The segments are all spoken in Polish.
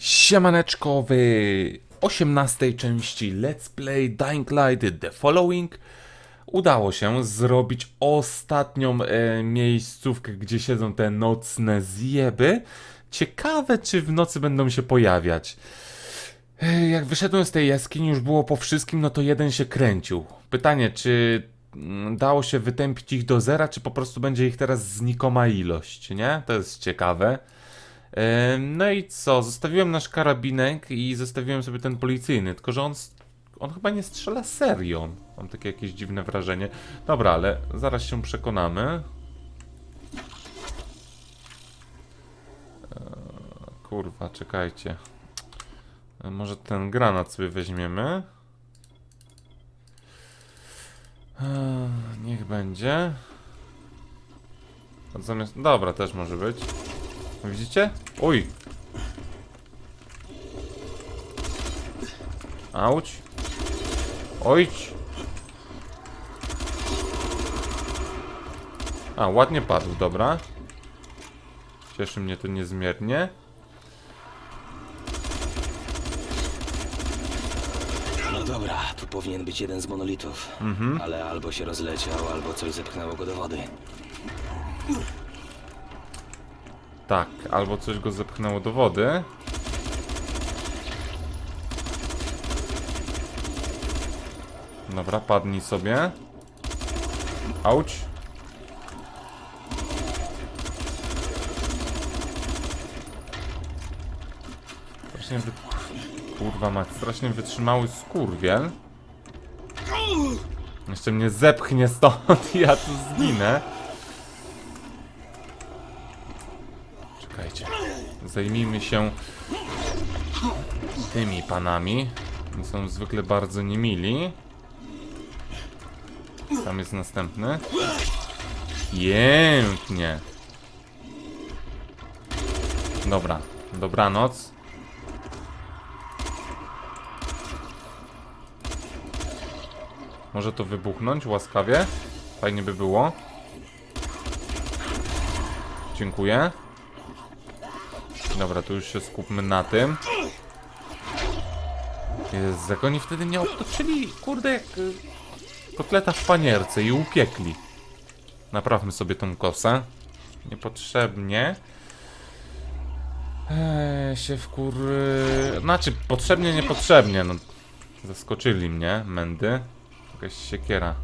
Siemaneczko w 18 części Let's Play Dying Light The Following udało się zrobić ostatnią e, miejscówkę, gdzie siedzą te nocne zjeby. Ciekawe, czy w nocy będą się pojawiać. E, Jak wyszedłem z tej jaskini, już było po wszystkim, no to jeden się kręcił. Pytanie, czy mm, dało się wytępić ich do zera, czy po prostu będzie ich teraz znikoma ilość, nie? To jest ciekawe. No i co? Zostawiłem nasz karabinek i zostawiłem sobie ten policyjny, tylko że on, on chyba nie strzela serio. Mam takie jakieś dziwne wrażenie. Dobra, ale zaraz się przekonamy. Eee, Kurwa, czekajcie. E, Może ten granat sobie weźmiemy. Eee, Niech będzie. Zamiast... Dobra, też może być. Widzicie? Oj! Auć! Ojć! A, ładnie padł, dobra. Cieszy mnie to niezmiernie. No dobra, tu powinien być jeden z monolitów. Ale albo się rozleciał, albo coś zepchnęło go do wody. Tak, albo coś go zepchnęło do wody. Dobra, padnij sobie. Auć. Strasznie wy... Kurwa mać, strasznie wytrzymały skurwiel. Jeszcze mnie zepchnie stąd i ja tu zginę. Czekajcie. Zajmijmy się tymi panami. Oni są zwykle bardzo niemili. Tam jest następny. Pięknie. Dobra. Dobranoc. Może to wybuchnąć łaskawie? Fajnie by było. Dziękuję. Dobra, to już się skupmy na tym. Jezu, jak oni wtedy nie obtoczyli, kurde, jak y, kotleta w panierce i upiekli. Naprawmy sobie tą kosę. Niepotrzebnie. Eee, się wkur... Znaczy, potrzebnie, niepotrzebnie, no. Zaskoczyli mnie, mędy. Jakaś siekiera.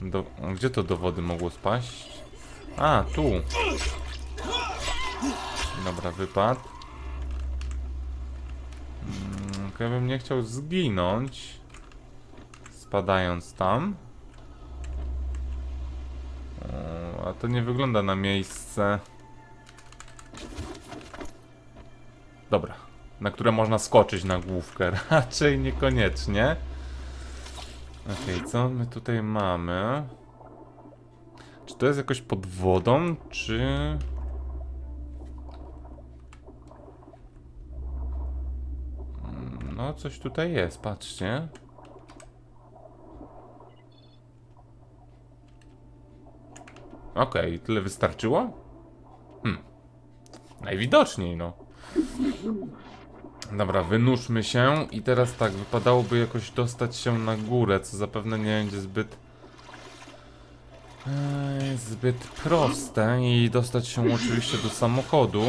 Do... Gdzie to do wody mogło spaść? A, tu. Dobra, wypad. Mm, Ja bym nie chciał zginąć. Spadając tam. O, a to nie wygląda na miejsce. Dobra. Na które można skoczyć na główkę. Raczej niekoniecznie. Okej, co my tutaj mamy? Czy to jest jakoś pod wodą, czy... No, coś tutaj jest, patrzcie. Okej, tyle wystarczyło? Hmm. Najwidoczniej, no. Dobra, wynurzmy się i teraz tak, wypadałoby jakoś dostać się na górę, co zapewne nie będzie zbyt... Eee, zbyt proste i dostać się oczywiście do samochodu.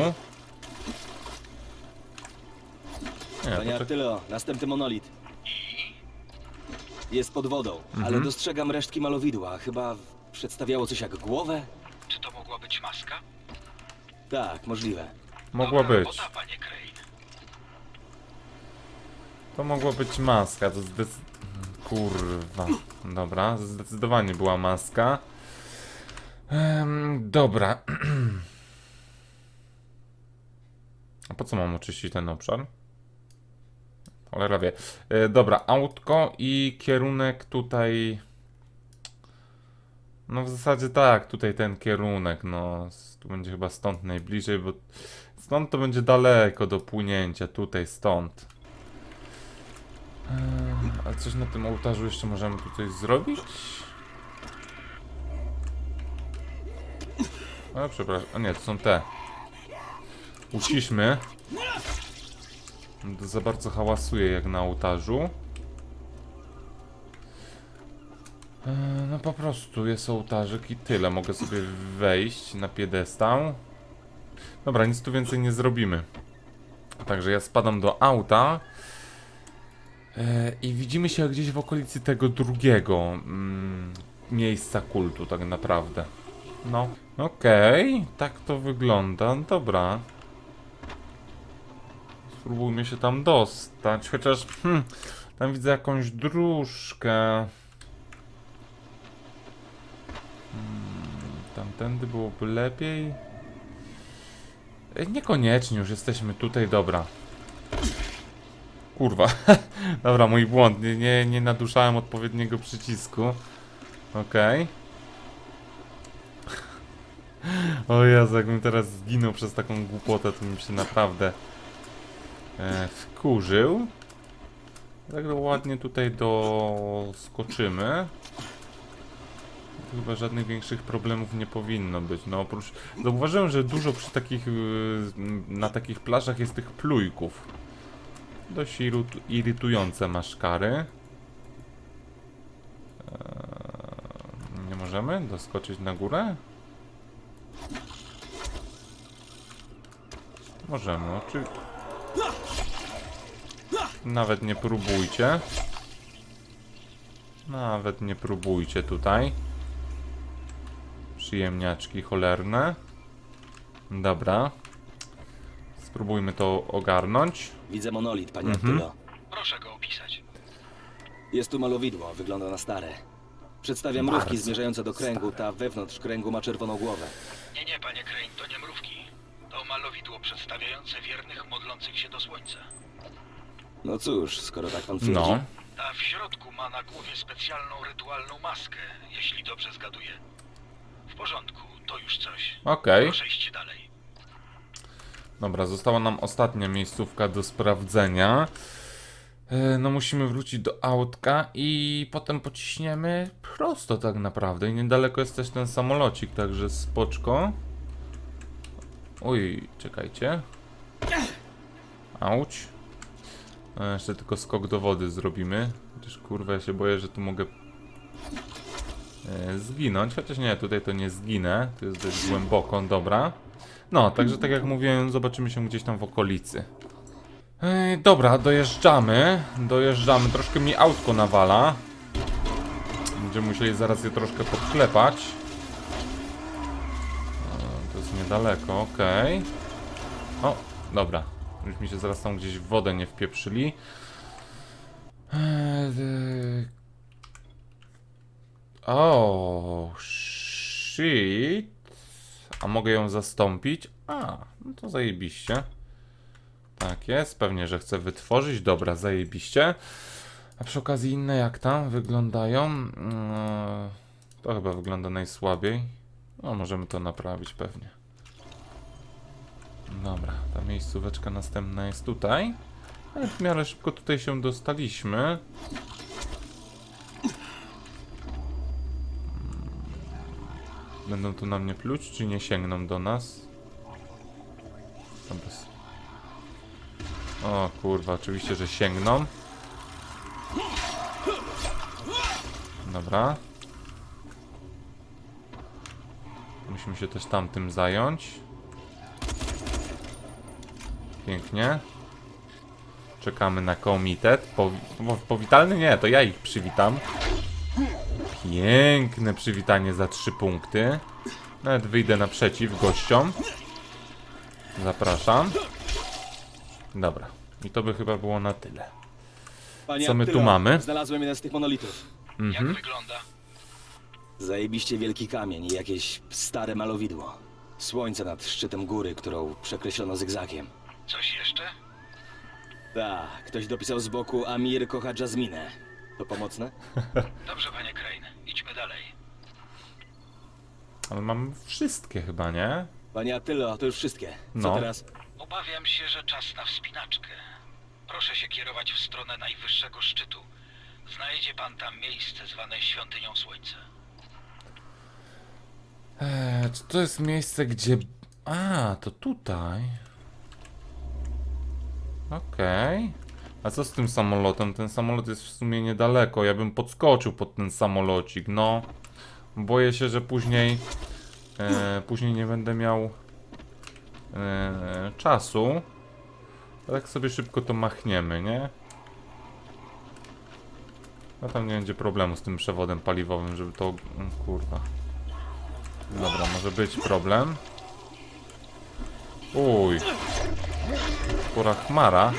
Nie, Panie poczek- Artylo, następny monolit. Jest pod wodą, ale dostrzegam resztki malowidła. Chyba przedstawiało coś jak głowę? Czy to mogła być maska? Tak, możliwe. mogła Dobra być. Robota, panie Crane. To mogła być maska, to zdec... Kurwa. Dobra, zdecydowanie była maska. Em, dobra. A po co mam oczyścić ten obszar? Cholera wie. E, dobra, autko i kierunek tutaj... No w zasadzie tak, tutaj ten kierunek, no tu będzie chyba stąd najbliżej, bo stąd to będzie daleko do płynięcia, tutaj stąd. Eee, A coś na tym ołtarzu jeszcze możemy tu coś zrobić? O, przepraszam. A nie, to są te. Uciszmy. Za bardzo hałasuje jak na ołtarzu. E, No po prostu jest ołtarzyk i tyle. Mogę sobie wejść na piedestał. Dobra, nic tu więcej nie zrobimy. Także ja spadam do auta. E, I widzimy się gdzieś w okolicy tego drugiego mm, miejsca kultu, tak naprawdę. No, okej, tak to wygląda. Dobra. Spróbujmy się tam dostać, chociaż hmm, tam widzę jakąś dróżkę. Hmm, tamtędy byłoby lepiej. Niekoniecznie, już jesteśmy tutaj, dobra. Kurwa. Dobra, mój błąd. Nie, nie, nie naduszałem odpowiedniego przycisku. Okej. O Jezu, jakbym teraz zginął przez taką głupotę, to bym się naprawdę e, wkurzył. Tak ładnie tutaj doskoczymy. Chyba żadnych większych problemów nie powinno być. No oprócz... Zauważyłem, że dużo przy takich... y, na takich plażach jest tych plujków. Dość irytu- irytujące maszkary. Eee, nie możemy doskoczyć na górę? Możemy, oczywiście. Nawet nie próbujcie. Nawet nie próbujcie tutaj. Przyjemniaczki cholerne. Dobra. Spróbujmy to ogarnąć. Widzę monolit, panie Mhm. Proszę go opisać. Jest tu malowidło, wygląda na stare. Przedstawia Bardzo mrówki zmierzające do kręgu, ta wewnątrz kręgu ma czerwoną głowę. Nie, nie, panie Crane, to nie mrówki. To malowidło przedstawiające wiernych modlących się do słońca. No cóż, skoro tak pan twierdzi. No. A w środku ma na głowie specjalną rytualną maskę, jeśli dobrze zgaduję. W porządku, to już coś. Okej. Proszę iść dalej. Dobra, została nam ostatnia miejscówka do sprawdzenia. E, No musimy wrócić do autka i potem pociśniemy prosto tak naprawdę. I niedaleko jest też ten samolocik, także spoczko. Oj, czekajcie. Auć. E, Jeszcze tylko skok do wody zrobimy. Chociaż kurwa, ja się boję, że tu mogę e, zginąć. Chociaż nie, tutaj to nie zginę. Tu jest dość głęboko, dobra. No, także tak jak mówiłem, zobaczymy się gdzieś tam w okolicy. Ej, dobra, dojeżdżamy. Dojeżdżamy. Troszkę mi autko nawala. Będziemy musieli zaraz je troszkę podklepać. E, To jest niedaleko, okej. O, dobra. Już mi się zaraz tam gdzieś w wodę nie wpieprzyli. Eee, dy- O, shit. A mogę ją zastąpić? A, no to zajebiście. Tak jest, pewnie, że chcę wytworzyć. Dobra, zajebiście. A przy okazji inne jak tam wyglądają? Mm, To chyba wygląda najsłabiej. No, możemy to naprawić pewnie. Dobra, ta miejscóweczka następna jest tutaj. Ale w miarę szybko tutaj się dostaliśmy. Będą tu na mnie pluć, czy nie sięgną do nas? O kurwa, oczywiście, że sięgną. Dobra. Musimy się też tamtym zająć. Pięknie. Czekamy na komitet. Powi po- powitalny? Nie, to ja ich przywitam. Piękne przywitanie za trzy punkty. Nawet wyjdę naprzeciw gościom. Zapraszam. Dobra. I to by chyba było na tyle. Panie Co my tu mamy? Znalazłem jeden z tych monolitów. Mhm. Jak wygląda? Zajebiście wielki kamień i jakieś stare malowidło. Słońce nad szczytem góry, którą przekreślono zygzakiem. Coś jeszcze? Tak, ktoś dopisał z boku Amir kocha Jasminę. To pomocne? Dobrze, panie Crane, idźmy dalej. Ale mam wszystkie chyba, nie? Panie Attylo, to już wszystkie. Co No. teraz? Obawiam się, że czas na wspinaczkę. Proszę się kierować w stronę najwyższego szczytu. Znajdzie pan tam miejsce zwane Świątynią Słońca. Eee, czy to jest miejsce, gdzie... A, to tutaj. Okej. A co z tym samolotem? Ten samolot jest w sumie niedaleko. Ja bym podskoczył pod ten samolocik. No. Boję się, że później. E, później nie będę miał. E, czasu. Tak sobie szybko to machniemy, nie? No tam nie będzie problemu z tym przewodem paliwowym, żeby to... mm, Kurwa. Dobra, może być problem. Uj. Skóra chmara.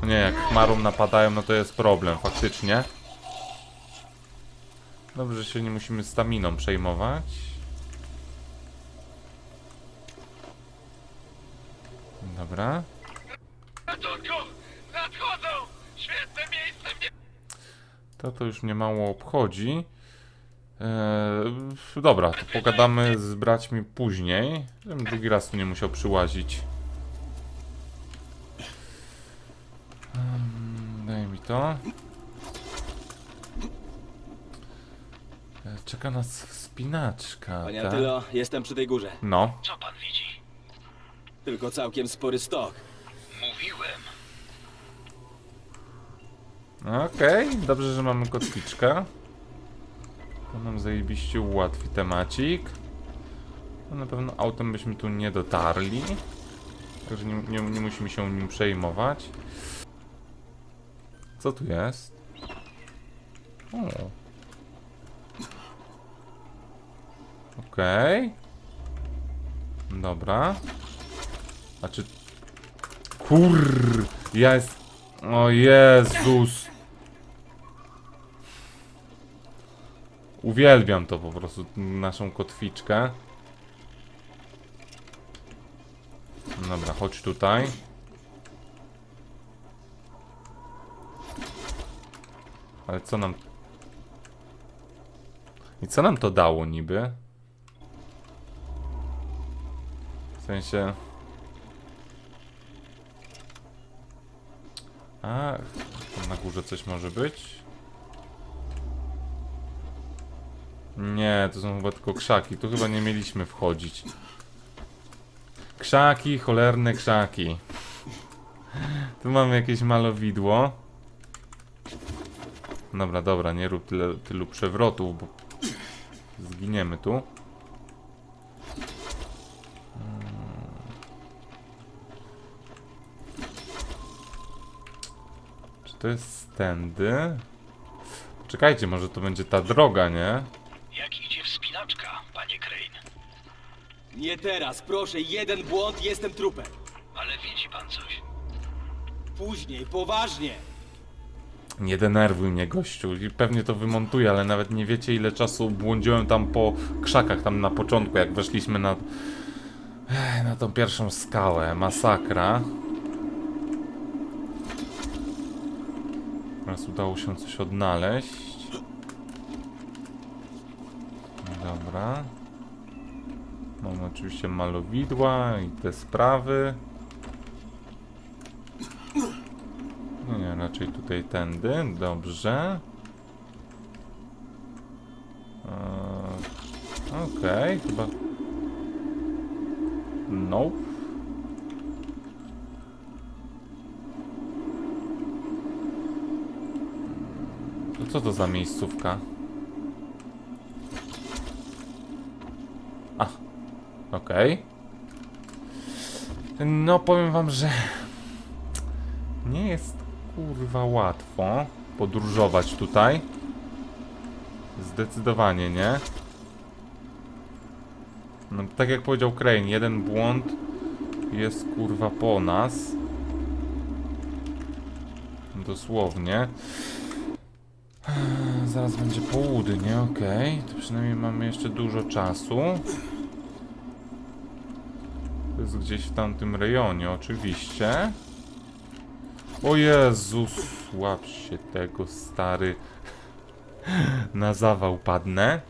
No Nie, jak chmarą napadają, no to jest problem, faktycznie. Dobrze, się nie musimy staminą przejmować. Dobra. To to już mnie mało obchodzi. Eee, dobra, to pogadamy z braćmi później. Żebym drugi raz tu nie musiał przyłazić. Um, daj mi to. E, Czeka nas wspinaczka. Panie tak? Atylo, jestem przy tej górze. No, Co pan widzi? Tylko całkiem spory stok. Mówiłem. okej. Dobrze, że mamy kotwiczkę. To nam zajebiście ułatwi temacik. No na pewno autem byśmy tu nie dotarli. Także nie, nie, nie musimy się nim przejmować. Co tu jest? O. Okej. Dobra. A czy... Kur... Ja jest... O Jezus. Uwielbiam to po prostu, naszą kotwiczkę. Dobra, chodź tutaj. Ale co nam... I co nam to dało niby? W sensie... A, tam na górze coś może być? Nie, to są chyba tylko krzaki. Tu chyba nie mieliśmy wchodzić. Krzaki, cholerne krzaki. Tu mamy jakieś malowidło. Dobra, dobra, nie rób tyle, tylu przewrotów, bo zginiemy tu. Czy to jest tędy? Czekajcie, może to będzie ta droga, nie? Jak idzie wspinaczka, panie Crane? Nie teraz, proszę, jeden błąd, jestem trupem. Ale widzi pan coś? Później, poważnie. Nie denerwuj mnie, gościu. I pewnie to wymontuję, ale nawet nie wiecie, ile czasu błądziłem tam po krzakach, tam na początku, jak weszliśmy na... Na tą pierwszą skałę. Masakra. Teraz udało się coś odnaleźć. Dobra. Mamy oczywiście malowidła i te sprawy. No nie, raczej tutaj tędy. Dobrze. Eee, Okej, chyba. No. To co to za miejscówka? A, okej. No powiem wam, że nie jest kurwa łatwo podróżować tutaj. Zdecydowanie nie. No, tak jak powiedział Crane, jeden błąd jest kurwa po nas. Dosłownie. Zaraz będzie południe, okej. To przynajmniej mamy jeszcze dużo czasu. To jest gdzieś w tamtym rejonie, oczywiście. O Jezus, łap się tego, stary. Na zawał padnę.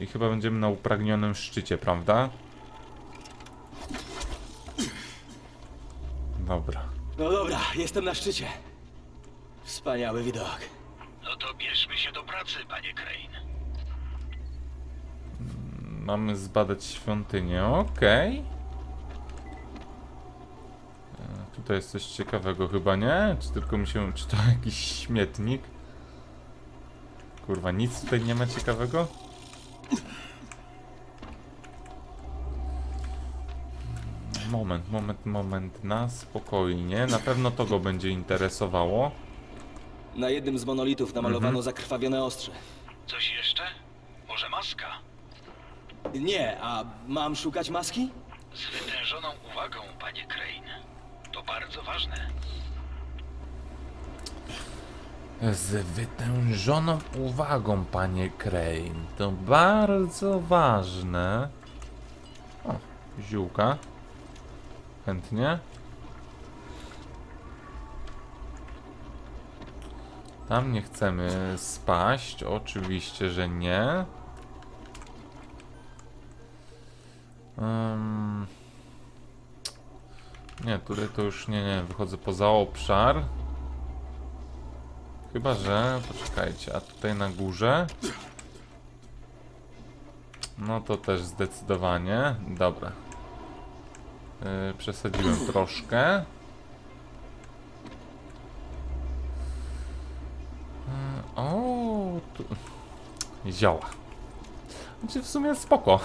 I chyba będziemy na upragnionym szczycie, prawda? Dobra. No dobra, jestem na szczycie. Wspaniały widok. No to bierzmy się do pracy, panie Crane. Mamy zbadać świątynię, okej. Tutaj jest coś ciekawego chyba, nie? Czy tylko mi się... Czy to jakiś śmietnik? Kurwa, nic tutaj nie ma ciekawego? Moment, moment, moment, na spokojnie. Na pewno to go będzie interesowało. Na jednym z monolitów namalowano zakrwawione ostrze. Coś jeszcze? Może maska? Nie, a mam szukać maski? Z wytężoną uwagą, panie Crane. Bardzo ważne. Z wytężoną uwagą, panie Crane. To bardzo ważne. O, ziółka. Chętnie. Tam nie chcemy spaść. Oczywiście, że nie. Ym. Nie, tutaj to już nie, nie. Wychodzę poza obszar. Chyba, że... Poczekajcie, a tutaj na górze? No to też zdecydowanie. Dobra. Yy, przesadziłem troszkę. Yy, o, tu... Zioła. Znaczy w sumie spoko.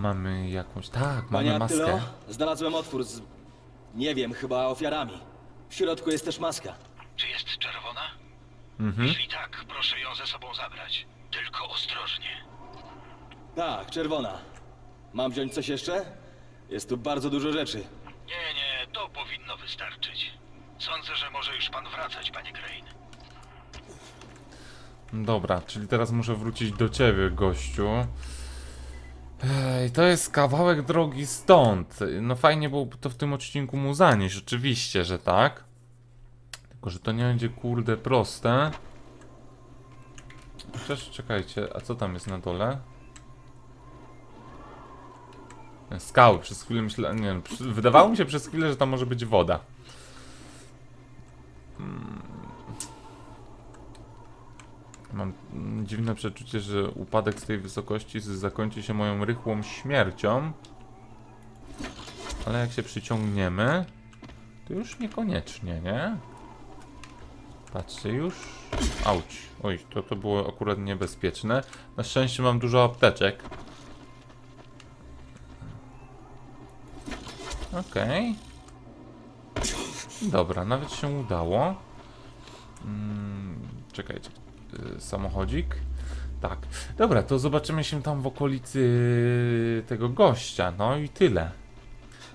Mamy jakąś... Tak, Panie mamy Attylo, maskę. znalazłem otwór z... nie wiem, chyba ofiarami. W środku jest też maska. Czy jest czerwona? Mhm. Jeśli tak, proszę ją ze sobą zabrać. Tylko ostrożnie. Tak, czerwona. Mam wziąć coś jeszcze? Jest tu bardzo dużo rzeczy. Nie, nie, to powinno wystarczyć. Sądzę, że może już pan wracać, panie Crane. Dobra, czyli teraz muszę wrócić do ciebie, gościu. Ej, to jest kawałek drogi stąd. No fajnie byłoby to w tym odcinku mu zanieść, oczywiście, że tak. Tylko, że to nie będzie kurde proste. Chociaż czekajcie, a co tam jest na dole? Skały, przez chwilę myślałem, nie wiem, wydawało mi się przez chwilę, że tam może być woda. Mam dziwne przeczucie, że upadek z tej wysokości zakończy się moją rychłą śmiercią. Ale jak się przyciągniemy, to już niekoniecznie, nie? Patrzcie, już... Auć. Oj, to, to było akurat niebezpieczne. Na szczęście mam dużo apteczek. Okej. Dobra, nawet się udało. Mm, czekajcie. Y, samochodzik. Tak. Dobra, to zobaczymy się tam w okolicy tego gościa. No i tyle.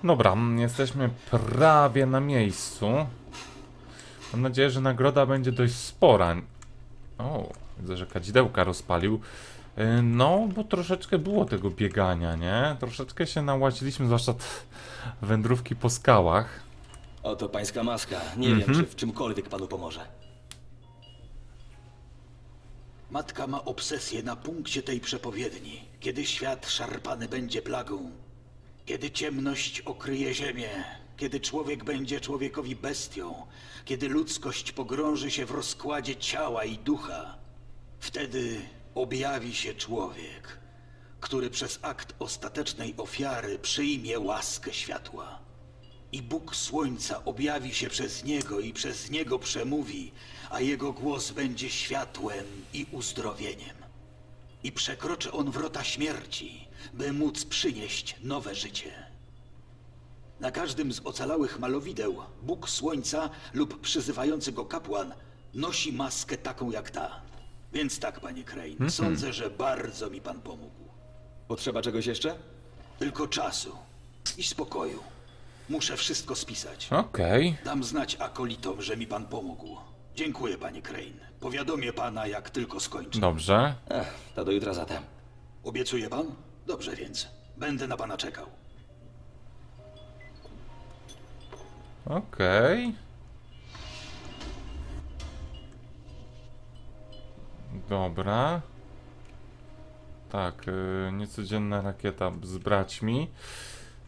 Dobra, jesteśmy prawie na miejscu. Mam nadzieję, że nagroda będzie dość spora. O, widzę, że kadzidełka rozpalił. Y, No, bo troszeczkę było tego biegania, nie? Troszeczkę się nałaziliśmy, zwłaszcza wędrówki po skałach. Oto pańska maska. Nie Mhm. wiem, czy w czymkolwiek panu pomoże. Matka ma obsesję na punkcie tej przepowiedni. Kiedy świat szarpany będzie plagą, kiedy ciemność okryje ziemię, kiedy człowiek będzie człowiekowi bestią, kiedy ludzkość pogrąży się w rozkładzie ciała i ducha, wtedy objawi się człowiek, który przez akt ostatecznej ofiary przyjmie łaskę światła. I Bóg Słońca objawi się przez niego i przez niego przemówi, a jego głos będzie światłem i uzdrowieniem. I przekroczy on wrota śmierci, by móc przynieść nowe życie. Na każdym z ocalałych malowideł Bóg Słońca lub przyzywający go kapłan nosi maskę taką jak ta. Więc tak, panie Crane, sądzę, że bardzo mi pan pomógł. Potrzeba czegoś jeszcze? Tylko czasu i spokoju. Muszę wszystko spisać. Okej. Dam znać akolitom, że mi pan pomógł. Dziękuję, panie Crane. Powiadomię pana, jak tylko skończę. Dobrze. Ech, to do jutra zatem. Obiecuje pan? Dobrze więc. Będę na pana czekał. Okej. Dobra. Tak, y, niecodzienna rakieta z braćmi.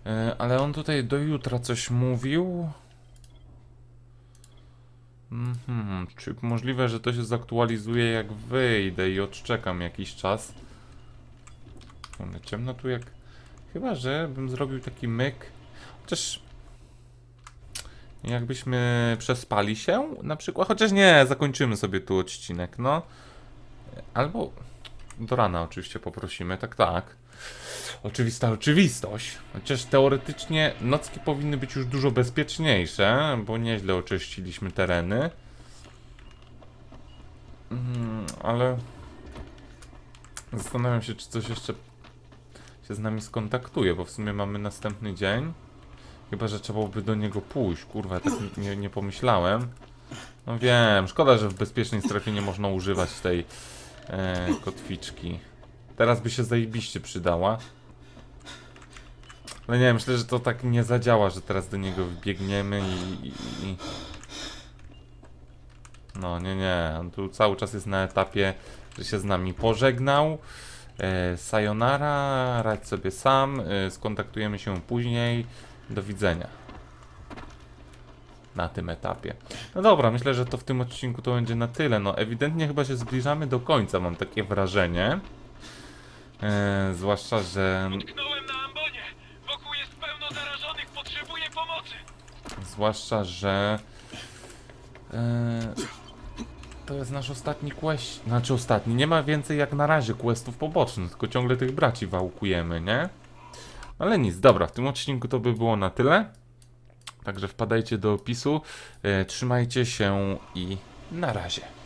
Y, ale on tutaj do jutra coś mówił. Mhm, czy możliwe, że to się zaktualizuje jak wyjdę i odczekam jakiś czas. Kurde, Ciemno tu jak... Chyba, że bym zrobił taki myk Chociaż... Jakbyśmy przespali się na przykład, chociaż nie, zakończymy sobie tu odcinek, no. Albo do rana oczywiście poprosimy, tak, tak. Oczywista oczywistość. Chociaż teoretycznie nocki powinny być już dużo bezpieczniejsze, bo nieźle oczyściliśmy tereny. Mm, ale zastanawiam się, czy coś jeszcze się z nami skontaktuje, bo w sumie mamy następny dzień. Chyba, że trzeba byłoby do niego pójść. Kurwa, tak nie, nie pomyślałem. No wiem, szkoda, że w bezpiecznej strefie nie można używać tej e, kotwiczki. Teraz by się zajebiście przydała. Ale nie, myślę, że to tak nie zadziała, że teraz do niego wbiegniemy i... i, i... No, nie, nie. On tu cały czas jest na etapie, że się z nami pożegnał. E, sayonara, radź sobie sam. E, skontaktujemy się później. Do widzenia. Na tym etapie. No dobra, myślę, że to w tym odcinku to będzie na tyle. No, ewidentnie chyba się zbliżamy do końca, mam takie wrażenie. E, zwłaszcza, że. Utknąłem na ambonie! Wokół jest pełno zarażonych, potrzebuję pomocy! Zwłaszcza, że. E, to jest nasz ostatni quest. Znaczy ostatni. Nie ma więcej jak na razie questów pobocznych, tylko ciągle tych braci wałkujemy, nie? Ale nic, dobra, w tym odcinku to by było na tyle. Także wpadajcie do opisu. E, trzymajcie się i na razie.